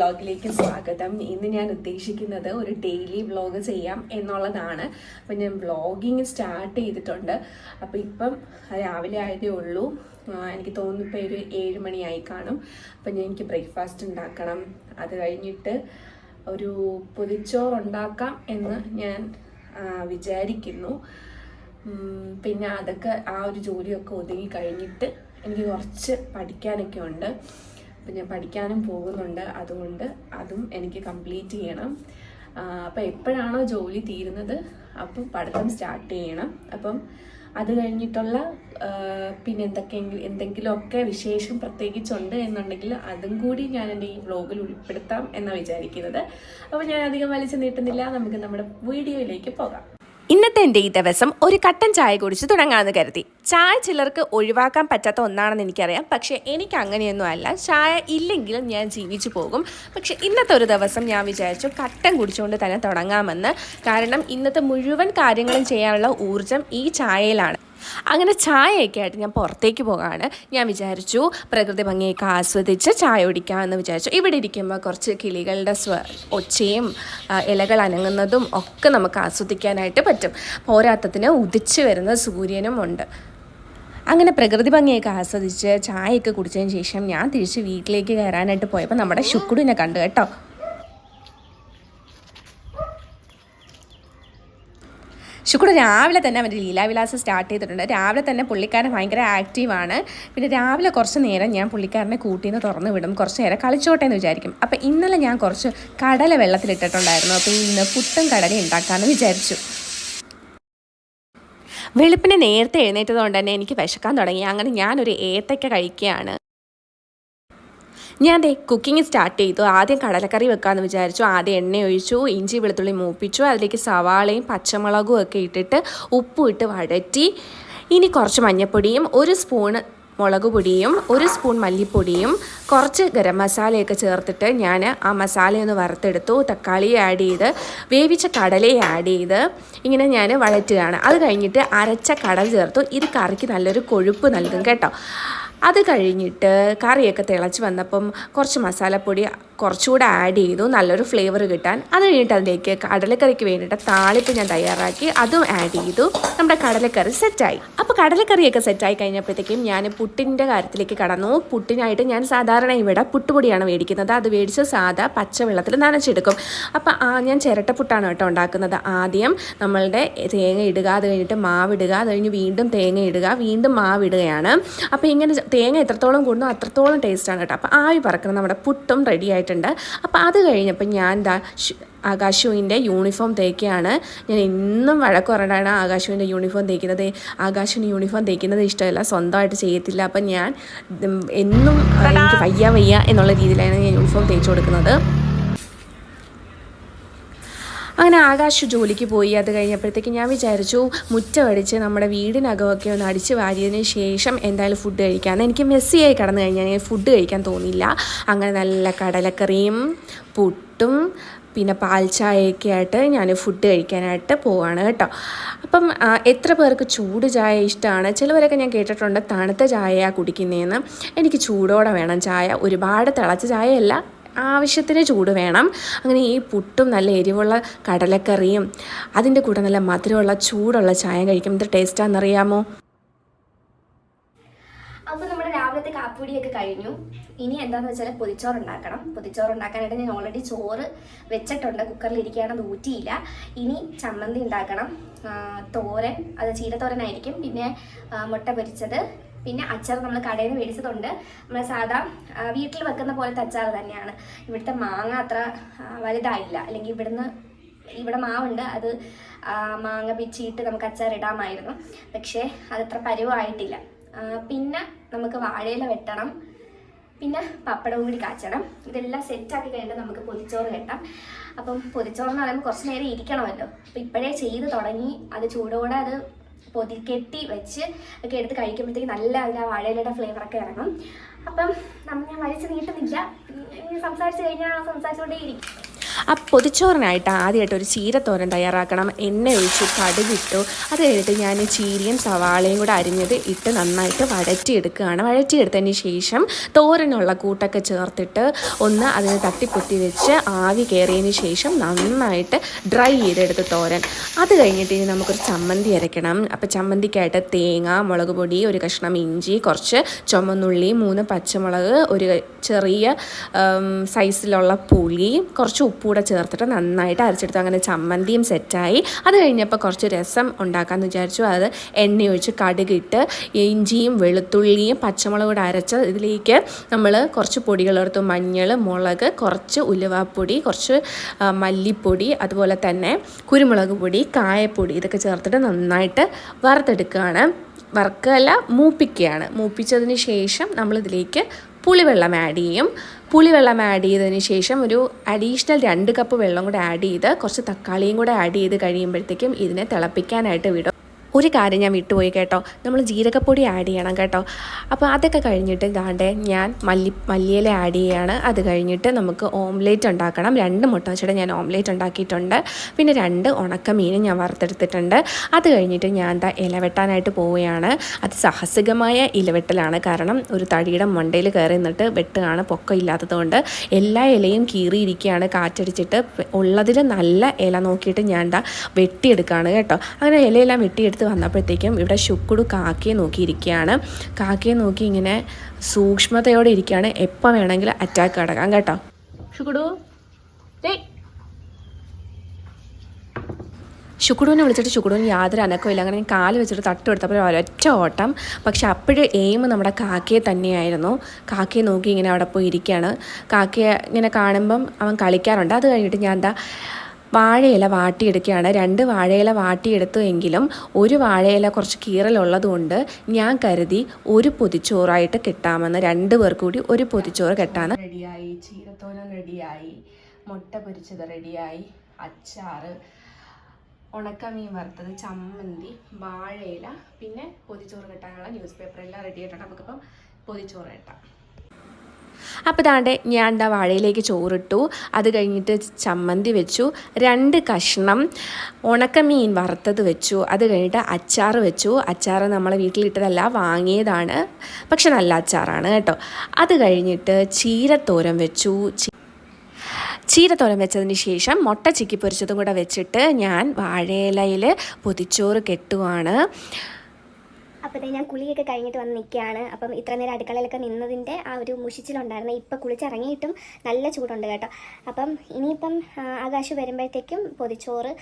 വ്ളോഗിലേക്ക് സ്വാഗതം. ഇന്ന് ഞാൻ ഉദ്ദേശിക്കുന്നത് ഒരു ഡെയിലി വ്ളോഗ് ചെയ്യാം എന്നുള്ളതാണ്. അപ്പം ഞാൻ വ്ളോഗിങ് സ്റ്റാർട്ട് ചെയ്തിട്ടുണ്ട്. അപ്പം ഇപ്പം രാവിലെ ആയതേ ഉള്ളൂ. എനിക്ക് തോന്നുന്നു ഇപ്പോൾ ഒരു ഏഴ് മണിയായി കാണും. അപ്പം ഞാൻ എനിക്ക് ബ്രേക്ക്ഫാസ്റ്റ് ഉണ്ടാക്കണം. അത് കഴിഞ്ഞിട്ട് ഒരു പൊതിച്ചോറ് ഉണ്ടാക്കാം എന്ന് ഞാൻ വിചാരിക്കുന്നു. പിന്നെ അതൊക്കെ ആ ഒരു ജോലിയൊക്കെ ഒതുങ്ങി കഴിഞ്ഞിട്ട് എനിക്ക് കുറച്ച് പഠിക്കാനൊക്കെ ഉണ്ട്. അപ്പം ഞാൻ പഠിക്കാനും പോകുന്നുണ്ട്. അതുകൊണ്ട് അതും എനിക്ക് കംപ്ലീറ്റ് ചെയ്യണം. അപ്പം എപ്പോഴാണോ ജോലി തീരുന്നത് അപ്പം പഠിത്തം സ്റ്റാർട്ട് ചെയ്യണം. അപ്പം അത് കഴിഞ്ഞിട്ടുള്ള പിന്നെ എന്തൊക്കെയെങ്കിലും എന്തെങ്കിലുമൊക്കെ വിശേഷം പ്രത്യേകിച്ചുണ്ട് എന്നുണ്ടെങ്കിൽ അതും കൂടി ഞാൻ എന്റെ ഈ വ്ലോഗിൽ ഉൾപ്പെടുത്താം എന്നാണ് വിചാരിക്കുന്നത്. അപ്പോൾ ഞാൻ അധികം വലിച്ചു നീട്ടുന്നില്ല. നമുക്ക് നമ്മുടെ വീഡിയോയിലേക്ക് പോകാം. ഇന്നത്തെ എന്റെ ഈ ദിവസം ഒരു കട്ടൻ ചായ കുടിച്ച് തുടങ്ങാമെന്ന് കരുതി. ചായ ചിലർക്ക് ഒഴിവാക്കാൻ പറ്റാത്ത ഒന്നാണെന്ന് എനിക്കറിയാം. പക്ഷേ എനിക്ക് അങ്ങനെയൊന്നും അല്ല. ചായ ഇല്ലെങ്കിലും ഞാൻ ജീവിച്ചു പോകും. പക്ഷെ ഇന്നത്തെ ഒരു ദിവസം ഞാൻ വിചാരിച്ചു കട്ടൻ കുടിച്ചുകൊണ്ട് തന്നെ തുടങ്ങാമെന്ന്. കാരണം ഇന്നത്തെ മുഴുവൻ കാര്യങ്ങളും ചെയ്യാനുള്ള ഊർജം ഈ ചായയിലാണ്. അങ്ങനെ ചായയൊക്കെ ആയിട്ട് ഞാൻ പുറത്തേക്ക് പോകാണ്. ഞാൻ വിചാരിച്ചു പ്രകൃതി ഭംഗിയൊക്കെ ആസ്വദിച്ച് ചായ കുടിക്കാമെന്ന് വിചാരിച്ചു. ഇവിടെ ഇരിക്കുമ്പോൾ കുറച്ച് കിളികളുടെ സ്വ ഒച്ചയും ഇലകൾ അനങ്ങുന്നതും ഒക്കെ നമുക്ക് ആസ്വദിക്കാനായിട്ട് പറ്റും. പോരാത്തത്തിന് ഉദിച്ചു വരുന്ന സൂര്യനും ഉണ്ട്. അങ്ങനെ പ്രകൃതി ഭംഗിയൊക്കെ ആസ്വദിച്ച് ചായയൊക്കെ കുടിച്ചതിന് ശേഷം ഞാൻ തിരിച്ച് വീട്ടിലേക്ക് കയറാനായിട്ട് പോയപ്പോൾ നമ്മുടെ ശുക്കുടിനെ കണ്ടു കേട്ടോ. ശുക്ര രാവിലെ തന്നെ അവന്റെ ലീലാവിലാസം സ്റ്റാർട്ട് ചെയ്തിട്ടുണ്ട്. രാവിലെ തന്നെ പുള്ളിക്കാരൻ ഭയങ്കര ആക്റ്റീവാണ് പിന്നെ രാവിലെ കുറച്ച് നേരം ഞാൻ പുള്ളിക്കാരനെ കൂട്ടിന്ന് തുറന്ന് വിടും. കുറച്ച് നേരം കളിച്ചോട്ടെ എന്ന് വിചാരിക്കും. അപ്പോൾ ഇന്നലെ ഞാൻ കുറച്ച് കടല വെള്ളത്തിലിട്ടിട്ടുണ്ടായിരുന്നു അപ്പോൾ ഇന്ന് പുട്ടും കടല ഉണ്ടാക്കാമെന്ന് വിചാരിച്ചു. വെളുപ്പിന് നേരത്തെ എഴുന്നേറ്റത് കൊണ്ട് തന്നെ എനിക്ക് വിശക്കാൻ തുടങ്ങി. അങ്ങനെ ഞാനൊരു ഏത്തയ്ക്ക കഴിക്കുകയാണ്. ഞാൻ ദേ കുക്കിംഗ് സ്റ്റാർട്ട് ചെയ്തു. ആദ്യം കടലക്കറി വെക്കാമെന്ന് വിചാരിച്ചു. ആദ്യം എണ്ണ ഒഴിച്ചു ഇഞ്ചി വെളുത്തുള്ളി മൂപ്പിച്ചു അതിലേക്ക് സവാളയും പച്ചമുളകും ഒക്കെ ഇട്ടിട്ട് ഉപ്പും ഇട്ട് വഴറ്റി ഇനി കുറച്ച് മഞ്ഞൾപ്പൊടിയും ഒരു സ്പൂണ് മുളക് പൊടിയും ഒരു സ്പൂൺ മല്ലിപ്പൊടിയും കുറച്ച് ഗരം മസാലയൊക്കെ ചേർത്തിട്ട് ഞാൻ ആ മസാലയൊന്ന് വറുത്തെടുത്തു. തക്കാളി ആഡ് ചെയ്ത് വേവിച്ച കടലയെ ആഡ് ചെയ്ത് ഇങ്ങനെ ഞാൻ വഴറ്റുകയാണ്. അത് കഴിഞ്ഞിട്ട് അരച്ച കടൽ ചേർത്തു. ഇത് കറിക്ക് നല്ലൊരു കൊഴുപ്പ് നൽകും കേട്ടോ. അത് കഴിഞ്ഞിട്ട് കറിയൊക്കെ തിളച്ച് വന്നപ്പം കുറച്ച് മസാലപ്പൊടി കുറച്ചുകൂടെ ആഡ് ചെയ്തു. നല്ലൊരു ഫ്ലേവർ കിട്ടാൻ. അത് കഴിഞ്ഞിട്ട് അതിലേക്ക് കടലക്കറിക്ക് വേണ്ടിയിട്ട് താളിപ്പ് ഞാൻ തയ്യാറാക്കി. അതും ആഡ് ചെയ്തു. നമ്മുടെ കടലക്കറി സെറ്റായി അപ്പോൾ കടലക്കറിയൊക്കെ സെറ്റായി കഴിഞ്ഞപ്പോഴത്തേക്കും ഞാൻ പുട്ടിന്റെ കാര്യത്തിലേക്ക് കടന്നു. പുട്ടിനായിട്ട് ഞാൻ സാധാരണ ഇവിടെ പുട്ടുപൊടിയാണ് മേടിക്കുന്നത് അത് മേടിച്ച് സാധാ പച്ചവെള്ളത്തിൽ നനച്ചെടുക്കും. അപ്പോൾ ആ ഞാൻ ചിരട്ടപ്പുട്ടാണ് കേട്ടോ ഉണ്ടാക്കുന്നത്. ആദ്യം നമ്മളുടെ തേങ്ങ ഇടുക അത് കഴിഞ്ഞിട്ട് മാവ് ഇടുക അത് കഴിഞ്ഞ് വീണ്ടും തേങ്ങ ഇടുക വീണ്ടും മാവ് ഇടുകയാണ്. അപ്പോൾ ഇങ്ങനെ തേങ്ങ എത്രത്തോളം കൂടുന്നു അത്രത്തോളം ടേസ്റ്റാണ് കേട്ടോ. അപ്പോൾ ആവി പറക്കുന്നത് നമ്മുടെ പുട്ടും റെഡി ആയിട്ടുണ്ട്. അപ്പോൾ അത് കഴിഞ്ഞപ്പോൾ ഞാൻ ശ്- ആകാശുവിന്റെ യൂണിഫോം തേക്കുകയാണ്. ഞാൻ എന്നും വഴക്ക് പറഞ്ഞിട്ടാണ് ആകാശുവിന്റെ യൂണിഫോം തേക്കുന്നത്. ആകാശിന് യൂണിഫോം തേക്കുന്നത് ഇഷ്ടമല്ല സ്വന്തമായിട്ട് ചെയ്യത്തില്ല. അപ്പം ഞാൻ എന്നും എനിക്ക് വയ്യ വയ്യ എന്നുള്ള രീതിയിലാണ് ഞാൻ യൂണിഫോം തേച്ച് കൊടുക്കുന്നത്. അങ്ങനെ ആകാശ് ജോലിക്ക് പോയി. അത് കഴിഞ്ഞപ്പോഴത്തേക്ക് ഞാൻ വിചാരിച്ചു മുറ്റമടിച്ച് നമ്മുടെ വീടിനകമൊക്കെ ഒന്ന് അടിച്ച് വാരിയതിന് ശേഷം എന്തായാലും ഫുഡ് കഴിക്കാമെന്ന്. എനിക്ക് മെസ്സിയായി കടന്നു കഴിഞ്ഞാൽ ഫുഡ് കഴിക്കാൻ തോന്നിയില്ല അങ്ങനെ നല്ല കടലക്കറിയും പുട്ടും പിന്നെ പാൽ ആയിട്ട് ഞാൻ ഫുഡ് കഴിക്കാനായിട്ട് പോവാണ് കേട്ടോ. അപ്പം എത്ര പേർക്ക് ചൂട് ചായ ഇഷ്ടമാണ് ചിലവരൊക്കെ ഞാൻ കേട്ടിട്ടുണ്ട് തണുത്ത ചായയാണ് കുടിക്കുന്നതെന്ന് എനിക്ക് ചൂടോടെ വേണം ചായ. ഒരുപാട് തിളച്ച ചായയല്ല ആവശ്യത്തിന് ചൂട് വേണം. അങ്ങനെ ഈ പുട്ടും നല്ല എരിവുള്ള കടലക്കറിയും അതിന്റെ കൂടെ നല്ല മധുരമുള്ള ചൂടുള്ള ചായ കഴിക്കുമ്പോൾ എന്ത് ടേസ്റ്റാണെന്നറിയാമോ രാവിലത്തെ കാപ്പുടിയൊക്കെ കഴിഞ്ഞു. ഇനി എന്താന്ന് വെച്ചാൽ പൊതിച്ചോറ് ഉണ്ടാക്കണം. പൊതിച്ചോറ് ഉണ്ടാക്കാനായിട്ട് ഞാൻ ഓൾറെഡി ചോറ് വെച്ചിട്ടുണ്ട്. കുക്കറിൽ ഇരിക്കുകയാണെന്ന് ഊറ്റിയില്ല. ഇനി ചമ്മന്തി ഉണ്ടാക്കണം. തോരൻ അത് ചീരത്തോരനായിരിക്കും. പിന്നെ മുട്ട പൊരിച്ചത്. പിന്നെ അച്ചാർ നമ്മൾ കടയിൽ നിന്ന് മേടിച്ചതുണ്ട്. നമ്മൾ സാധാ വീട്ടിൽ വെക്കുന്ന പോലത്തെ അച്ചാർ തന്നെയാണ്. ഇവിടുത്തെ മാങ്ങ അത്ര വലുതായില്ല. അല്ലെങ്കിൽ ഇവിടുന്ന് ഇവിടെ മാവുണ്ട്. അത് മാങ്ങ പിച്ചിയിട്ട് നമുക്ക് അച്ചാർ ഇടാമായിരുന്നു. പക്ഷേ അതത്ര പരുവായിട്ടില്ല. പിന്നെ നമുക്ക് വാഴയില വെട്ടണം. പിന്നെ പപ്പടവും കൂടി കാച്ചണം. ഇതെല്ലാം സെറ്റാക്കി കഴിഞ്ഞാൽ നമുക്ക് പൊതിച്ചോറ് കെട്ടാം അപ്പം പൊതിച്ചോറ് എന്ന് പറയുമ്പോൾ കുറച്ച് നേരം ഇരിക്കണമല്ലോ. അപ്പം ഇപ്പോഴേ ചെയ്ത് തുടങ്ങി. അത് ചൂടോടെ അത് പൊതി കെട്ടി വെച്ച് ഒക്കെ എടുത്ത് കഴിക്കുമ്പോഴത്തേക്ക് നല്ല ആ വാഴയിലയുടെ ഫ്ലേവറൊക്കെ ഇറങ്ങും. അപ്പം നമ്മൾ ഞാൻ വലിച്ചു നീട്ടുന്നില്ല. സംസാരിച്ച് കഴിഞ്ഞാൽ സംസാരിച്ചുകൊണ്ടേ ഇരിക്കും. ആ പൊതിച്ചോറിനായിട്ട് ആദ്യമായിട്ട് ഒരു ചീരത്തോരൻ തയ്യാറാക്കണം. എണ്ണ ഒഴിച്ചു കടുകിട്ടു. അത് കഴിഞ്ഞിട്ട് ഞാൻ ചീരയും സവാളയും കൂടെ അരിഞ്ഞത് ഇട്ട് നന്നായിട്ട് വഴറ്റിയെടുക്കുകയാണ്. വഴറ്റിയെടുത്തതിന് ശേഷം തോരനുള്ള കൂട്ടൊക്കെ ചേർത്തിട്ട് ഒന്ന് അതിന് തട്ടിപ്പൊത്തി വെച്ച് ആവി കയറിയതിന് ശേഷം നന്നായിട്ട് ഡ്രൈ ചെയ്തെടുത്ത് തോരൻ. അത് കഴിഞ്ഞിട്ട് ഇനി നമുക്കൊരു ചമ്മന്തി അരയ്ക്കണം. അപ്പോൾ ചമ്മന്തിക്കായിട്ട് തേങ്ങ മുളക് പൊടി ഒരു കഷ്ണം ഇഞ്ചി കുറച്ച് ചുമന്നുള്ളി മൂന്ന് പച്ചമുളക് ഒരു ചെറിയ സൈസിലുള്ള പുളി കുറച്ച് ഉപ്പൂടെ ചേർത്തിട്ട് നന്നായിട്ട് അരച്ചെടുത്തു. അങ്ങനെ ചമ്മന്തിയും സെറ്റായി. അത് കഴിഞ്ഞപ്പോൾ കുറച്ച് രസം ഉണ്ടാക്കാമെന്ന് വിചാരിച്ചു. അത് എണ്ണ ഒഴിച്ച് കടുകിട്ട് ഇഞ്ചിയും വെളുത്തുള്ളിയും പച്ചമുളക് കൂടെ അരച്ച് ഇതിലേക്ക് നമ്മൾ കുറച്ച് പൊടികളെടുത്തു മഞ്ഞൾ മുളക് കുറച്ച് ഉലുവാപ്പൊടി കുറച്ച് മല്ലിപ്പൊടി അതുപോലെ തന്നെ കുരുമുളക് പൊടി കായപ്പൊടി ഇതൊക്കെ ചേർത്തിട്ട് നന്നായിട്ട് വറുത്തെടുക്കുകയാണ്. വറുക്കല്ല മൂപ്പിക്കുകയാണ്. മൂപ്പിച്ചതിന് ശേഷം നമ്മളിതിലേക്ക് പുളിവെള്ളം ആഡ് ചെയ്യും. പുളിവെള്ളം ആഡ് ചെയ്തതിന് ശേഷം ഒരു അഡീഷണൽ രണ്ട് കപ്പ് വെള്ളം കൂടെ ആഡ് ചെയ്ത് കുറച്ച് തക്കാളിയും കൂടെ ആഡ് ചെയ്ത് കഴിയുമ്പോഴത്തേക്കും ഇതിനെ തിളപ്പിക്കാനായിട്ട് വിടും. ഒരു കാര്യം ഞാൻ വിട്ടുപോയി കേട്ടോ. നമ്മൾ ജീരകപ്പൊടി ആഡ് ചെയ്യണം കേട്ടോ. അപ്പോൾ അതൊക്കെ കഴിഞ്ഞിട്ട് ദാണ്ടെ ഞാൻ മല്ലി മല്ലിയില ആഡ് ചെയ്യുകയാണ് അത് കഴിഞ്ഞിട്ട് നമുക്ക് ഓംലേറ്റ് ഉണ്ടാക്കണം. രണ്ട് മുട്ട വെച്ചിട്ട് ഞാൻ ഓംലേറ്റ് ഉണ്ടാക്കിയിട്ടുണ്ട്. പിന്നെ രണ്ട് ഉണക്കമീനും ഞാൻ വറുത്തെടുത്തിട്ടുണ്ട്. അത് കഴിഞ്ഞിട്ട് ഞാൻ എന്താ ഇല വെട്ടാനായിട്ട് പോവുകയാണ്. അത് സാഹസികമായ ഇലവെട്ടലാണ്. കാരണം ഒരു തടിയുടെ മണ്ടയിൽ കയറി നിന്നിട്ട് വെട്ടുകയാണ് പൊക്കം ഇല്ലാത്തതുകൊണ്ട് എല്ലാ ഇലയും കീറിയിരിക്കുകയാണ്. കാറ്റടിച്ചിട്ട് ഉള്ളതിൽ നല്ല ഇല നോക്കിയിട്ട് ഞാൻ എന്താ വെട്ടിയെടുക്കുകയാണ് കേട്ടോ. അങ്ങനെ ഇലയെല്ലാം വെട്ടിയെടുത്ത് വന്നപ്പോഴത്തേക്കും ഇവിടെ ശുക്കുടു കാക്കയെ നോക്കിയിരിക്കുകയാണ്. കാക്കയെ നോക്കി ഇങ്ങനെ സൂക്ഷ്മതയോടെ ഇരിക്കുകയാണ്. എപ്പോൾ വേണമെങ്കിലും അറ്റാക്ക് കിടക്കാം കേട്ടോ. ശുക്കുടു ശുക്കുടുവിനെ വിളിച്ചിട്ട് ശുക്കുടുവിന് യാതൊരു അനക്കമില്ല അങ്ങനെ ഞാൻ കാൽ വെച്ചിട്ട് തട്ട് കൊടുത്തപ്പോൾ ഒരൊറ്റ ഓട്ടം. പക്ഷെ അപ്പോഴും എയിം നമ്മുടെ കാക്കയെ തന്നെയായിരുന്നു. കാക്കയെ നോക്കി ഇങ്ങനെ അവിടെ പോയി ഇരിക്കുകയാണ്. കാക്കയെ ഇങ്ങനെ കാണുമ്പം അവൻ കളിക്കാറുണ്ട്. അത് കഴിഞ്ഞിട്ട് ഞാൻ എന്താ വാഴയില വാട്ടിയെടുക്കുകയാണ്. രണ്ട് വാഴയില വാട്ടിയെടുത്തു എങ്കിലും ഒരു വാഴയില കുറച്ച് കീറലുള്ളതുകൊണ്ട് ഞാൻ കരുതി ഒരു പൊതിച്ചോറായിട്ട് കിട്ടാമെന്ന് രണ്ട് പേർ കൂടി ഒരു പൊതിച്ചോറ് കെട്ടാന്ന്. റെഡിയായി. ചീരത്തോലം റെഡിയായി. മുട്ട പൊരിച്ചത് റെഡിയായി. അച്ചാറ് ഉണക്കമീൻ വറുത്തത് ചമ്മന്തി വാഴയില പിന്നെ പൊതിച്ചോറ് കെട്ടാനുള്ള ന്യൂസ് പേപ്പർ എല്ലാം റെഡി ആയിട്ടുണ്ട്. നമുക്കിപ്പം പൊതിച്ചോറ് കെട്ടാം. അപ്പോൾ ദാണ്ടെ ഞാൻ ദാ വാഴയിലേക്ക് ചോറിട്ടു. അത് കഴിഞ്ഞിട്ട് ചമ്മന്തി വെച്ചു. രണ്ട് കഷ്ണം ഉണക്കമീൻ വറുത്തത് വെച്ചു. അത് കഴിഞ്ഞിട്ട് അച്ചാർ വെച്ചു. അച്ചാർ നമ്മളെ വീട്ടിലിട്ടതല്ല വാങ്ങിയതാണ്. പക്ഷെ നല്ല അച്ചാറാണ് കേട്ടോ. അത് കഴിഞ്ഞിട്ട് ചീരത്തോരൻ വെച്ചു. ചീരത്തോരം വെച്ചതിന് ശേഷം മുട്ട ചിക്കി പൊരിച്ചതും കൂടെ വെച്ചിട്ട് ഞാൻ വാഴയിലയിൽ പൊതിച്ചോറ് കെട്ടുവാണ്. അപ്പോൾ ഞാൻ കുളിയൊക്കെ കഴിഞ്ഞിട്ട് വന്ന് നിൽക്കുകയാണ് അപ്പം ഇത്ര നേരം അടുക്കളയിലൊക്കെ നിന്നതിന്റെ ആ ഒരു മുഷിച്ചിലുണ്ടായിരുന്നു ഇപ്പം കുളിച്ചിറങ്ങിയിട്ടും നല്ല ചൂടുണ്ട് കേട്ടോ. അപ്പം ഇനിയിപ്പം ആകാശ് വരുമ്പോഴത്തേക്കും പൊതിച്ചോറ്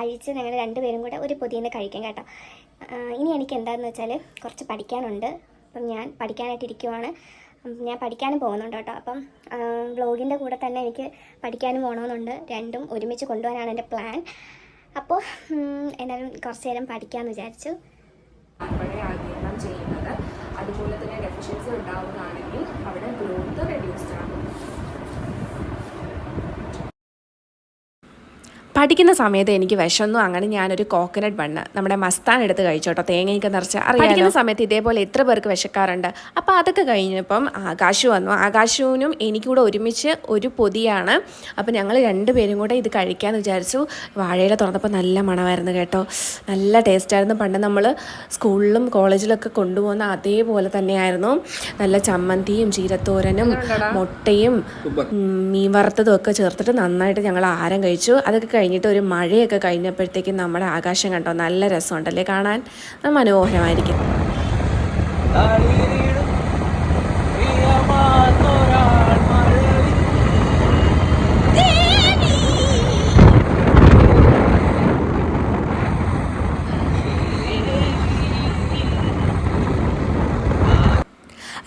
അഴിച്ച് ഞങ്ങൾ രണ്ടുപേരും കൂടെ ഒരു പൊതിയെന്ന് കഴിക്കാം കേട്ടോ. ഇനി എനിക്ക് എന്താണെന്ന് വെച്ചാൽ കുറച്ച് പഠിക്കാനുണ്ട്. അപ്പം ഞാൻ പഠിക്കാനായിട്ട് ഇരിക്കുവാണ്. ഞാൻ പഠിക്കാനും പോകുന്നുണ്ട് കേട്ടോ. അപ്പം വ്ളോഗിന്റെ കൂടെ തന്നെ എനിക്ക് പഠിക്കാനും പോകണമെന്നുണ്ട്. രണ്ടും ഒരുമിച്ച് കൊണ്ടുപോകാനാണ് എന്റെ പ്ലാൻ. അപ്പോൾ എന്നാലും കുറച്ച് നേരം പഠിക്കാമെന്ന് വിചാരിച്ചു. അപ്പോഴേ ആഗിരണം ചെയ്യുന്നത്. അതുപോലെ തന്നെ ഡെഫിഷ്യൻസി ഉണ്ടാവുകയാണെങ്കിൽ അവിടെ ഗ്രോത്ത് പഠിക്കുന്ന സമയത്ത് എനിക്ക് വിശന്നു. അങ്ങനെ ഞാനൊരു കോക്കനട്ട് ബണ്ണ് നമ്മുടെ മസ്താൻ എടുത്ത് കഴിച്ചോട്ടോ തേങ്ങയൊക്കെ നിറച്ച് അറിയാവുന്ന സമയത്ത് ഇതേപോലെ എത്ര പേർക്ക് വിശക്കാറുണ്ട്? അപ്പോൾ അതൊക്കെ കഴിഞ്ഞപ്പം ആകാശു വന്നു. ആകാശുവിനും എനിക്കൂടെ കൂടെ ഒരുമിച്ച് ഒരു പൊതിയാണ്. അപ്പോൾ ഞങ്ങൾ രണ്ടുപേരും കൂടെ ഇത് കഴിക്കാമെന്ന് വിചാരിച്ചു. വാഴയില തുറന്നപ്പോൾ നല്ല മണമായിരുന്നു കേട്ടോ. നല്ല ടേസ്റ്റായിരുന്നു പണ്ട് നമ്മൾ സ്കൂളിലും കോളേജിലൊക്കെ കൊണ്ടുപോകുന്ന അതേപോലെ തന്നെയായിരുന്നു. നല്ല ചമ്മന്തിയും ചീരത്തോരനും മുട്ടയും മീൻ വറുത്തതും ഒക്കെ ചേർത്തിട്ട് നന്നായിട്ട് ഞങ്ങൾ ആരം കഴിച്ചു. അതൊക്കെ കഴിഞ്ഞിട്ട് ഒരു മഴയൊക്കെ കഴിഞ്ഞപ്പോഴത്തേക്കും നമ്മുടെ ആകാശം കണ്ടോ? നല്ല രസമുണ്ടല്ലേ കാണാൻ? മനോഹരമായിരിക്കും.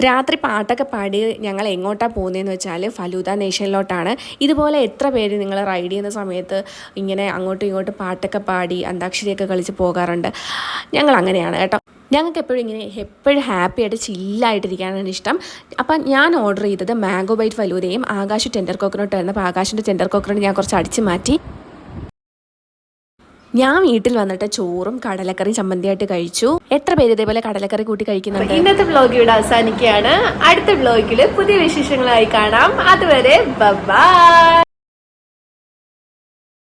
രാത്രി പാട്ടൊക്കെ പാടി ഞങ്ങൾ എങ്ങോട്ടാണ് പോകുന്നതെന്ന് വെച്ചാൽ ഫലൂദ നേഷനിലോട്ടാണ്. ഇതുപോലെ എത്ര പേര് നിങ്ങൾ റൈഡ് ചെയ്യുന്ന സമയത്ത് ഇങ്ങനെ അങ്ങോട്ടും ഇങ്ങോട്ടും പാട്ടൊക്കെ പാടി അന്താക്ഷരിയൊക്കെ കളിച്ച് പോകാറുണ്ട്? ഞങ്ങൾ അങ്ങനെയാണ് കേട്ടോ. ഞങ്ങൾക്ക് എപ്പോഴും ഇങ്ങനെ എപ്പോഴും ഹാപ്പി ആയിട്ട് ചില്ലായിട്ടിരിക്കാനാണ് ഇഷ്ടം. അപ്പം ഞാൻ ഓർഡർ ചെയ്തത് മാംഗോ ബൈറ്റ് ഫലൂദയും ആകാശ് ടെൻഡർ കോക്കനോട്ടായിരുന്നു അപ്പോൾ ആകാശിന്റെ ടെൻഡർ കോക്കനോട്ട് ഞാൻ കുറച്ച് അടിച്ച് മാറ്റി. ഞാൻ വീട്ടിൽ വന്നിട്ട് ചോറും കടലക്കറി ചമ്മന്തിയായിട്ട് കഴിച്ചു. എത്ര പേര് ഇതേപോലെ കടലക്കറി കൂട്ടി കഴിക്കുന്നുണ്ട്? ഇന്നത്തെ വ്ലോഗ് ഇവിടെ അവസാനിക്കുകയാണ്. അടുത്ത വ്ലോഗിൽ പുതിയ വിശേഷങ്ങളായി കാണാം. അതുവരെ ബൈ